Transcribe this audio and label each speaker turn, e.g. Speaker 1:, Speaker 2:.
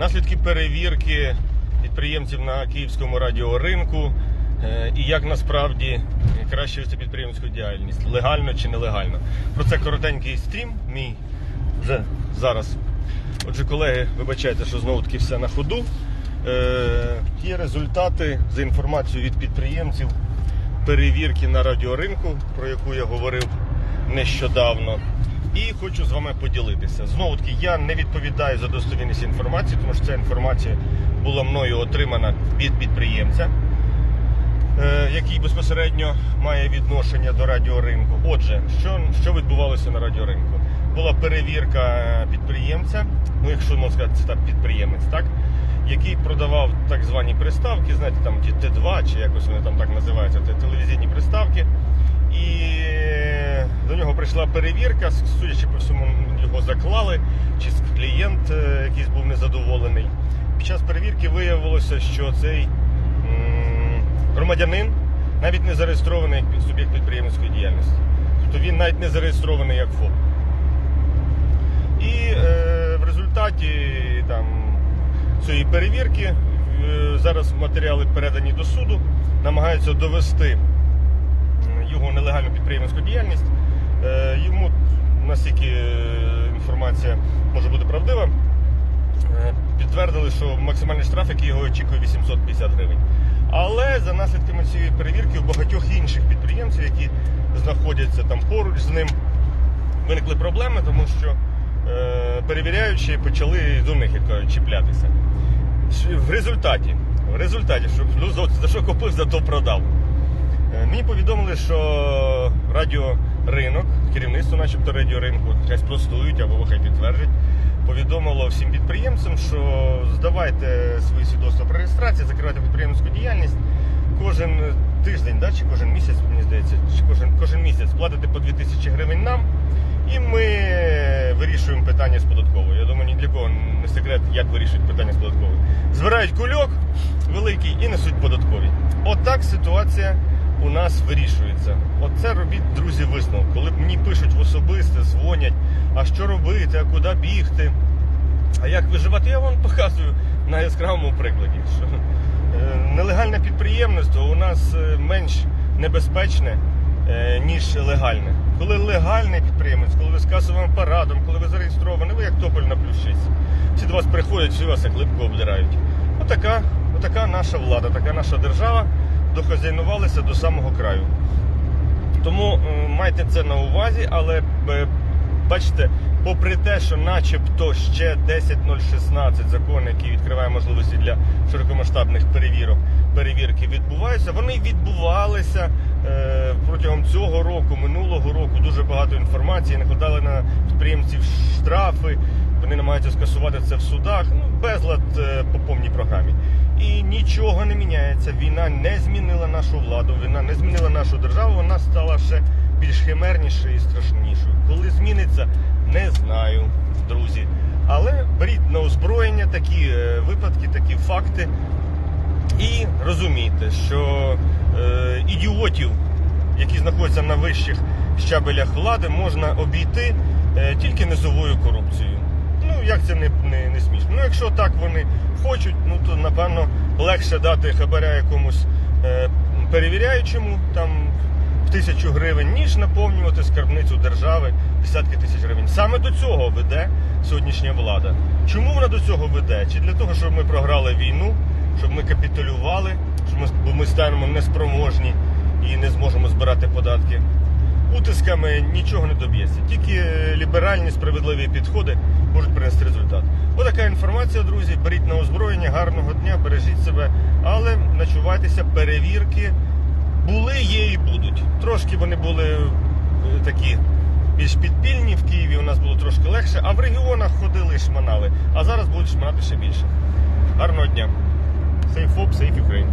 Speaker 1: наслідки перевірки підприємців на київському радіоринку е, і як насправді краще вести підприємську діяльність легально чи нелегально. Про це коротенький стрім, мій вже зараз. Отже, колеги, вибачайте, що знову таки все на ходу. Е, Є результати за інформацією від підприємців перевірки на радіоринку, про яку я говорив нещодавно. І хочу з вами поділитися. Знову таки, я не відповідаю за достовірність інформації, тому що ця інформація була мною отримана від підприємця, е, який безпосередньо має відношення до радіоринку. Отже, що, що відбувалося на радіоринку? Була перевірка підприємця, ну якщо можна сказати, це так підприємець, так? Який продавав так звані приставки, знаєте, там ті Т2 чи якось вони там так називаються, це прийшла перевірка, судячи по всьому, його заклали, чи клієнт е, якийсь був незадоволений. Під час перевірки виявилося, що цей громадянин навіть не зареєстрований як суб'єкт підприємницької діяльності. Тобто він навіть не зареєстрований як ФОП. І е, в результаті там, цієї перевірки е, зараз матеріали передані до суду, намагаються довести його нелегальну підприємницьку діяльність. Е, йому, наскільки е, інформація може бути правдива, е, підтвердили, що максимальний штраф, який його очікує, 850 гривень. Але за наслідками цієї перевірки у багатьох інших підприємців, які знаходяться там поруч з ним, виникли проблеми, тому що перевіряючі почали до них, як чіплятися. В результаті, в результаті, що ну, за, що купив, за то продав. Мені повідомили, що радіоринок, керівництво, начебто радіоринку, хай спростують або хай підтвердять, повідомило всім підприємцям, що здавайте свої свідоцтва про реєстрацію, закривайте підприємську діяльність кожен тиждень, да, чи кожен місяць, мені здається, чи кожен, кожен місяць платите по 2000 гривень нам, і ми вирішуємо питання з податковою. Я думаю, ні для кого не секрет, як вирішують питання з податковою. Збирають кульок великий і несуть податкові. Отак ситуація у нас вирішується. Оце робіть, друзі, висновок. Коли мені пишуть в особисте, дзвонять, а що робити, а куди бігти. А як виживати, я вам показую на яскравому прикладі. Що е, нелегальне підприємництво у нас е, менш небезпечне, е, ніж легальне. Коли легальний підприємець, коли ви з касовим апаратом, коли ви зареєстровані, ви як тополь на плющиці. Всі до вас приходять, всі вас як липку обдирають. Отака, отака наша влада, така наша держава дохазяйнувалися до самого краю. Тому е, майте це на увазі, але е, бачите, попри те, що начебто ще 10.016 закон, який відкриває можливості для широкомасштабних перевірок, перевірки відбуваються, вони відбувалися е, протягом цього року, минулого року. Дуже багато інформації, накладали на підприємців штрафи. Вони намагаються скасувати це в судах. Ну, безлад по повній програмі. Нічого не міняється. Війна не змінила нашу владу, війна не змінила нашу державу. Вона стала ще більш химернішою і страшнішою. Коли зміниться, не знаю, друзі. Але беріть на озброєння такі е, випадки, такі факти. І розумійте, що е, ідіотів, які знаходяться на вищих щабелях влади, можна обійти е, тільки низовою корупцією. Ну, як це не, не, не смішно. Ну, якщо так вони хочуть, ну то напевно легше дати хабаря якомусь е, перевіряючому там в тисячу гривень, ніж наповнювати скарбницю держави десятки тисяч гривень. Саме до цього веде сьогоднішня влада. Чому вона до цього веде? Чи для того, щоб ми програли війну, щоб ми капітулювали, щоб ми, бо ми станемо неспроможні і не зможемо збирати податки? Утисками нічого не доб'ється. Тільки е, ліберальні справедливі підходи можуть принести результат. Отака інформація, друзі. Беріть на озброєння, гарного дня, бережіть себе, але начувайтеся, перевірки були, є і будуть. Трошки вони були е, такі більш підпільні в Києві. У нас було трошки легше, а в регіонах ходили і шманали. А зараз будуть шманати ще більше. Гарного дня. Safe Hop, Safe Ukraine.